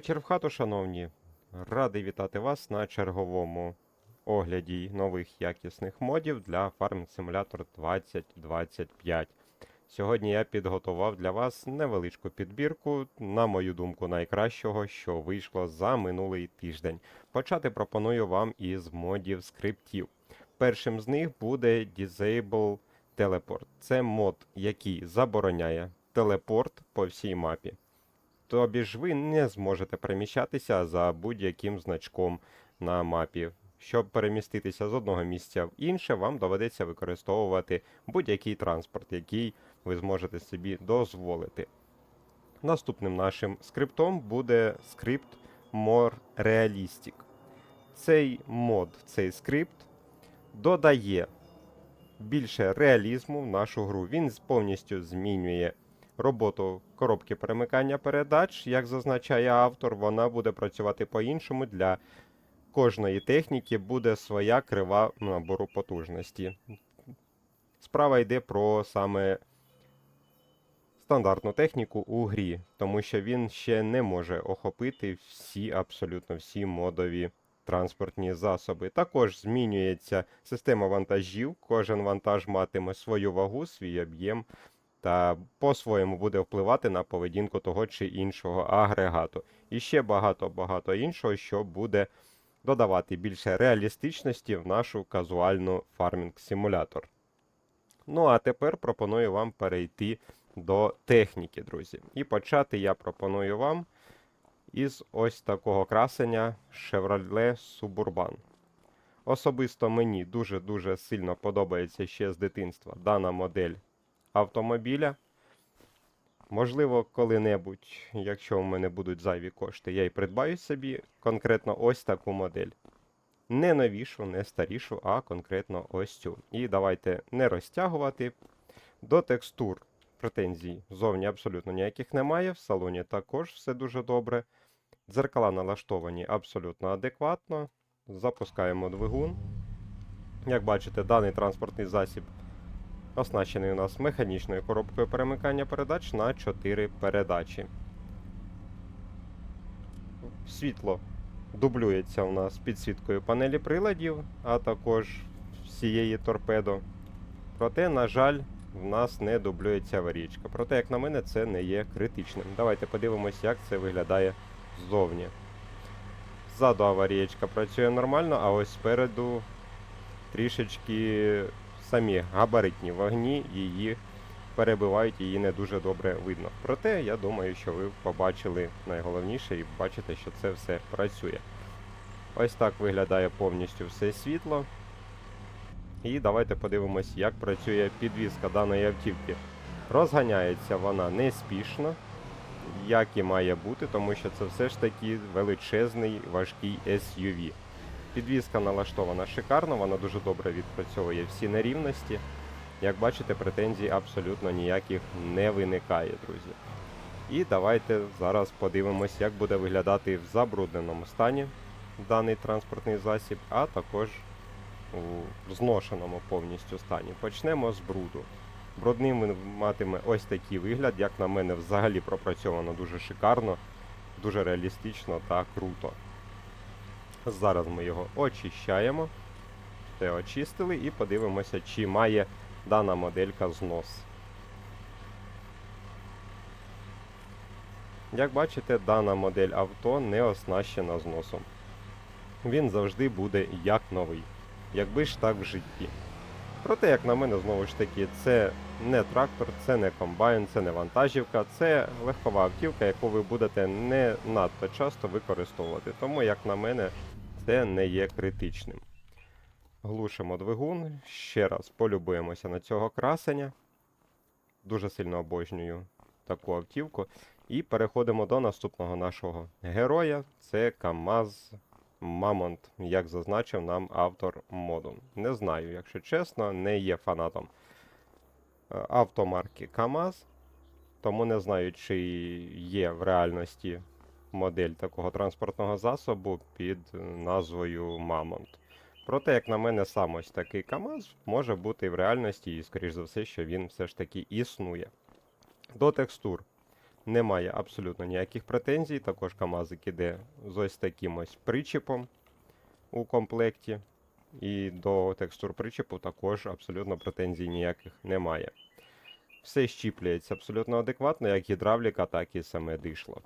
вечір в хату, шановні. Радий вітати вас на черговому огляді нових якісних модів для Farming Simulator 2025. Сьогодні я підготував для вас невеличку підбірку, на мою думку, найкращого, що вийшло за минулий тиждень. Почати пропоную вам із модів скриптів. Першим з них буде Disable Teleport. Це мод, який забороняє телепорт по всій мапі. Тобі ж ви не зможете переміщатися за будь-яким значком на мапі. Щоб переміститися з одного місця в інше, вам доведеться використовувати будь-який транспорт, який ви зможете собі дозволити. Наступним нашим скриптом буде скрипт More Realistic. Цей мод, цей скрипт додає більше реалізму в нашу гру. Він повністю змінює роботу коробки перемикання передач. Як зазначає автор, вона буде працювати по-іншому. Для кожної техніки буде своя крива набору потужності. Справа йде про саме стандартну техніку у грі, тому що він ще не може охопити всі, абсолютно всі модові транспортні засоби. Також змінюється система вантажів. Кожен вантаж матиме свою вагу, свій об'єм та по-своєму буде впливати на поведінку того чи іншого агрегату. І ще багато-багато іншого, що буде додавати більше реалістичності в нашу казуальну фармінг-симулятор. Ну а тепер пропоную вам перейти до техніки, друзі. І почати я пропоную вам із ось такого красення Chevrolet Suburban. Особисто мені дуже-дуже сильно подобається ще з дитинства дана модель автомобіля. Можливо, коли-небудь, якщо у мене будуть зайві кошти, я й придбаю собі конкретно ось таку модель. Не новішу, не старішу, а конкретно ось цю. І давайте не розтягувати. До текстур претензій зовні абсолютно ніяких немає. В салоні також все дуже добре. Дзеркала налаштовані абсолютно адекватно. Запускаємо двигун. Як бачите, даний транспортний засіб оснащений у нас механічною коробкою перемикання передач на 4 передачі. Світло дублюється у нас підсвіткою панелі приладів, а також всієї торпедо. Проте, на жаль, в нас не дублюється аварійка. Проте, як на мене, це не є критичним. Давайте подивимось, як це виглядає ззовні. Ззаду аварієчка працює нормально, а ось спереду трішечки самі габаритні вогні її перебивають, її не дуже добре видно. Проте, я думаю, що ви побачили найголовніше і бачите, що це все працює. Ось так виглядає повністю все світло. І давайте подивимось, як працює підвізка даної автівки. Розганяється вона неспішно, як і має бути, тому що це все ж таки величезний важкий SUV. Підвізка налаштована шикарно, вона дуже добре відпрацьовує всі нерівності. Як бачите, претензій абсолютно ніяких не виникає, друзі. І давайте зараз подивимось, як буде виглядати в забрудненому стані даний транспортний засіб, а також у зношеному повністю стані. Почнемо з бруду. Брудним він матиме ось такий вигляд, як на мене, взагалі пропрацьовано дуже шикарно, дуже реалістично та круто. Зараз ми його очищаємо. Те очистили і подивимося, чи має дана моделька знос. Як бачите, дана модель авто не оснащена зносом. Він завжди буде як новий, якби ж так в житті. Проте, як на мене, знову ж таки, це не трактор, це не комбайн, це не вантажівка, це легкова автівка, яку ви будете не надто часто використовувати. Тому, як на мене, це не є критичним. Глушимо двигун, ще раз полюбуємося на цього красення. Дуже сильно обожнюю таку автівку. І переходимо до наступного нашого героя. Це КАМАЗ Мамонт, як зазначив нам автор моду. Не знаю, якщо чесно, не є фанатом е, автомарки КАМАЗ, тому не знаю, чи є в реальності модель такого транспортного засобу під назвою Мамонт. Проте, як на мене, сам ось такий КАМАЗ може бути в реальності, і, скоріш за все, що він все ж таки існує. До текстур. немає абсолютно ніяких претензій. Також КАМАЗик іде з ось таким ось причіпом у комплекті. І до текстур причепу також абсолютно претензій ніяких немає. Все щіплюється абсолютно адекватно, як гідравліка, так і саме дишло.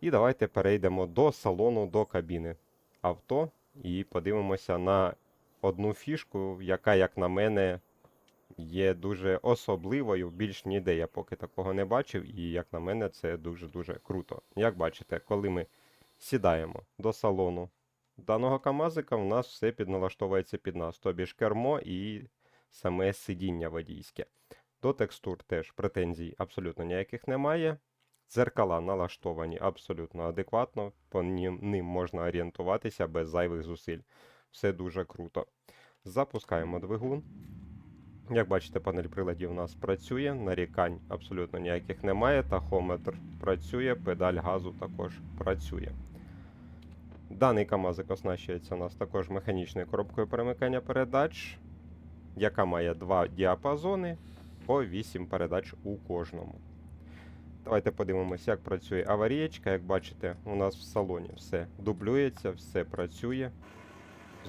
І давайте перейдемо до салону, до кабіни авто і подивимося на одну фішку, яка, як на мене, є дуже особливою. Більш ніде я поки такого не бачив, і як на мене, це дуже-дуже круто. Як бачите, коли ми сідаємо до салону даного КАМАЗика, у нас все підналаштовується під нас, тобі ж кермо і саме сидіння водійське. До текстур теж претензій абсолютно ніяких немає. Дзеркала налаштовані абсолютно адекватно, по ним, ним можна орієнтуватися без зайвих зусиль. Все дуже круто. Запускаємо двигун. Як бачите, панель приладів у нас працює, нарікань абсолютно ніяких немає. Тахометр працює, педаль газу також працює. Даний КАМАЗик оснащується у нас також механічною коробкою перемикання передач, яка має два діапазони по 8 передач у кожному. Давайте подивимося, як працює аварієчка. Як бачите, у нас в салоні все дублюється, все працює.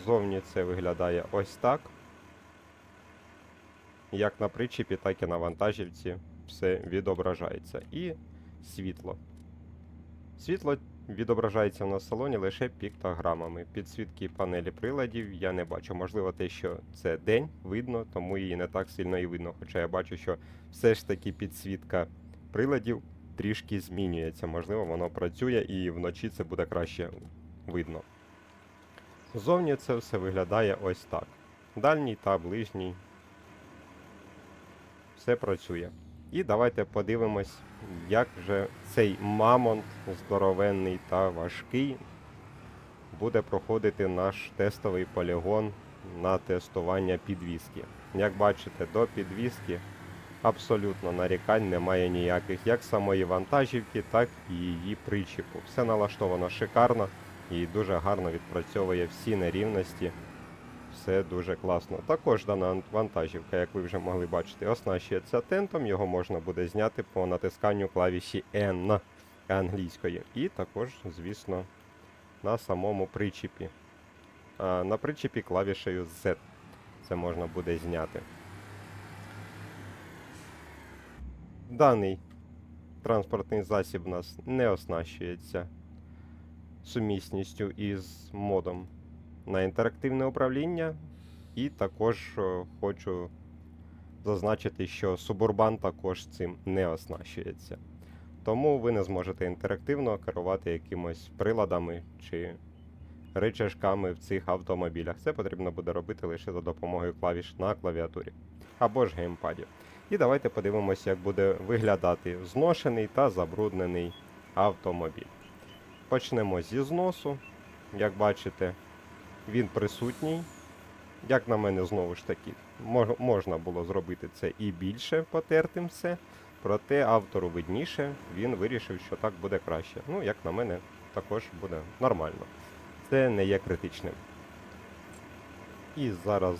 Зовні це виглядає ось так. Як на причіпі, так і на вантажівці все відображається. І світло. Світло відображається в нас в салоні лише піктограмами. Підсвітки панелі приладів я не бачу. Можливо, те, що це день видно, тому її не так сильно і видно. Хоча я бачу, що все ж таки підсвітка приладів трішки змінюється. Можливо, воно працює і вночі це буде краще видно. Зовні це все виглядає ось так. Дальній та ближній. Все працює. І давайте подивимось, як же цей мамонт здоровенний та важкий буде проходити наш тестовий полігон на тестування підвіски. Як бачите, до підвіски абсолютно нарікань немає ніяких, як самої вантажівки, так і її причіпу. Все налаштовано шикарно і дуже гарно відпрацьовує всі нерівності. Все дуже класно. Також дана вантажівка, як ви вже могли бачити, оснащується тентом. Його можна буде зняти по натисканню клавіші N англійської. І також, звісно, на самому причіпі. На причіпі клавішею Z. Це можна буде зняти. Даний транспортний засіб у нас не оснащується сумісністю із модом на інтерактивне управління. І також е, хочу зазначити, що Suburban також цим не оснащується. Тому ви не зможете інтерактивно керувати якимось приладами чи рычажками в цих автомобілях. Це потрібно буде робити лише за допомогою клавіш на клавіатурі або ж геймпаді. І давайте подивимося, як буде виглядати зношений та забруднений автомобіль. Почнемо зі зносу. Як бачите, він присутній. Як на мене, знову ж таки, мож- можна було зробити це і більше потертим все. Проте автору видніше, він вирішив, що так буде краще. Ну, як на мене, також буде нормально. Це не є критичним. І зараз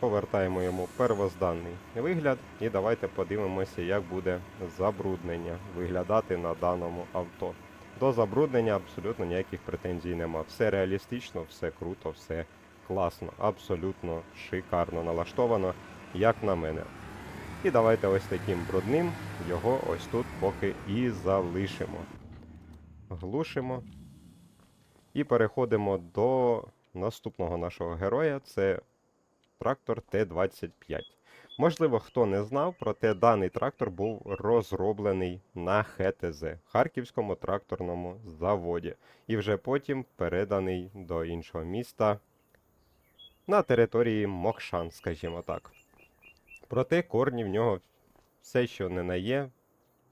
повертаємо йому первозданний вигляд. І давайте подивимося, як буде забруднення виглядати на даному авто. До забруднення абсолютно ніяких претензій нема. Все реалістично, все круто, все класно, абсолютно шикарно налаштовано, як на мене. І давайте ось таким брудним його ось тут поки і залишимо. Глушимо. І переходимо до наступного нашого героя. Це трактор Т-25. Можливо, хто не знав, проте даний трактор був розроблений на ХТЗ Харківському тракторному заводі, і вже потім переданий до іншого міста на території Мокшан, скажімо так. Проте корні в нього все, що не на є,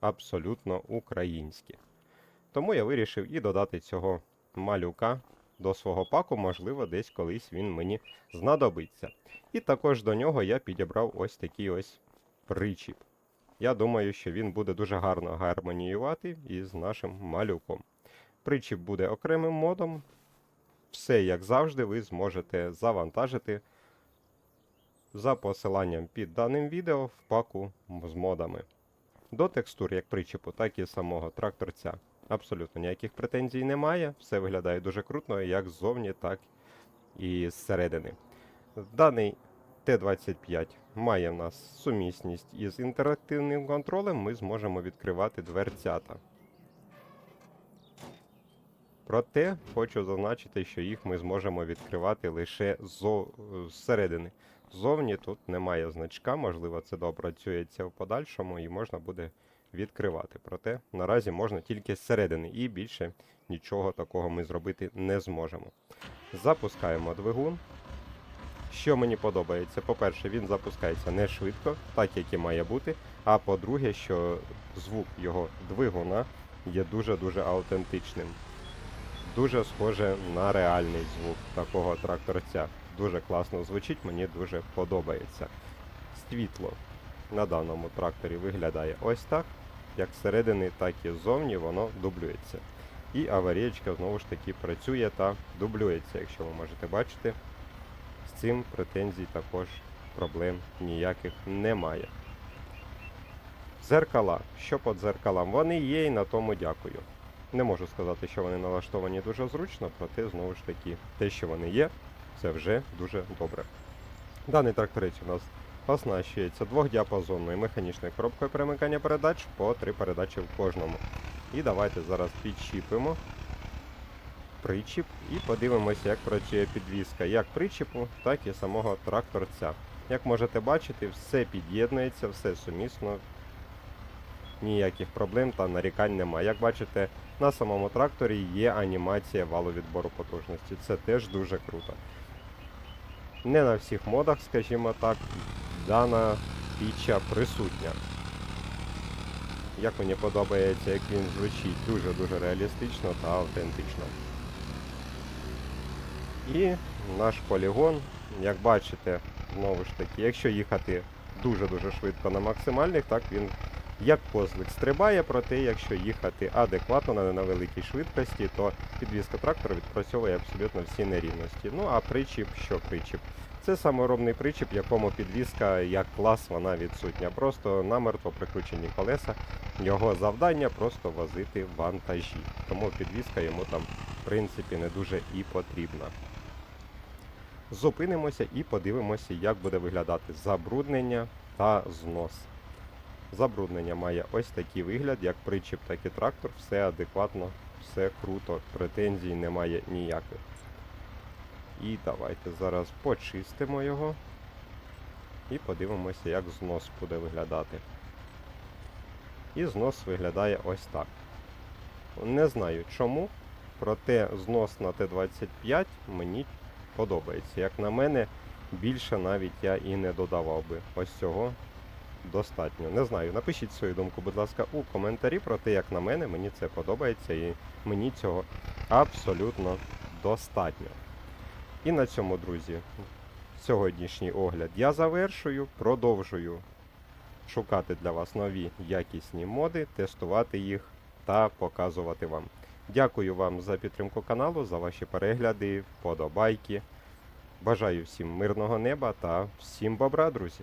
абсолютно українські. Тому я вирішив і додати цього малюка до свого паку, можливо, десь колись він мені знадобиться. І також до нього я підібрав ось такий ось причіп. Я думаю, що він буде дуже гарно гармоніювати із нашим малюком. Причіп буде окремим модом. Все, як завжди, ви зможете завантажити за посиланням під даним відео в паку з модами. До текстур як причепу, так і самого тракторця. Абсолютно ніяких претензій немає. Все виглядає дуже круто, як ззовні, так і зсередини. Даний Т-25 має в нас сумісність із інтерактивним контролем. Ми зможемо відкривати дверцята. Проте хочу зазначити, що їх ми зможемо відкривати лише зсередини. Ззовні тут немає значка, можливо, це допрацюється в подальшому і можна буде відкривати. Проте наразі можна тільки зсередини і більше нічого такого ми зробити не зможемо. Запускаємо двигун. Що мені подобається? По-перше, він запускається не швидко, так як і має бути. А по-друге, що звук його двигуна є дуже-дуже аутентичним. Дуже схоже на реальний звук такого тракторця. Дуже класно звучить, мені дуже подобається. Світло на даному тракторі виглядає ось так. Як зсередини, так і ззовні воно дублюється. І аварієчка знову ж таки працює та дублюється, якщо ви можете бачити. З цим претензій також проблем ніяких немає. Зеркала. Що по дзеркалам? Вони є і на тому дякую. Не можу сказати, що вони налаштовані дуже зручно, проте знову ж таки, те, що вони є, це вже дуже добре. Даний тракторець у нас оснащується двохдіапазонною механічною коробкою перемикання передач по три передачі в кожному. І давайте зараз підчіпимо причіп і подивимося, як працює підвізка як причіпу, так і самого тракторця. Як можете бачити, все під'єднується, все сумісно, ніяких проблем та нарікань немає. Як бачите, на самому тракторі є анімація валу відбору потужності. Це теж дуже круто. Не на всіх модах, скажімо так, дана фіча присутня. Як мені подобається, як він звучить дуже-дуже реалістично та автентично. І наш полігон, як бачите, знову ж таки, якщо їхати дуже-дуже швидко на максимальних, так він як козлик стрибає, проте якщо їхати адекватно на невеликій швидкості, то підвізка трактора відпрацьовує абсолютно всі нерівності. Ну а причіп, що причіп? Це саморобний причіп, якому підвізка як клас вона відсутня. Просто намертво прикручені колеса. Його завдання просто возити вантажі. Тому підвізка йому там в принципі не дуже і потрібна. Зупинимося і подивимося, як буде виглядати забруднення та знос. Забруднення має ось такий вигляд, як причіп, так і трактор. Все адекватно, все круто, претензій немає ніяких. І давайте зараз почистимо його і подивимося, як знос буде виглядати. І знос виглядає ось так. Не знаю чому, проте знос на Т-25 мені подобається. Як на мене, більше навіть я і не додавав би. Ось цього достатньо. Не знаю, напишіть свою думку, будь ласка, у коментарі про те, як на мене, мені це подобається і мені цього абсолютно достатньо. І на цьому, друзі, сьогоднішній огляд я завершую, продовжую шукати для вас нові якісні моди, тестувати їх та показувати вам. Дякую вам за підтримку каналу, за ваші перегляди, вподобайки. Бажаю всім мирного неба та всім бобра, друзі!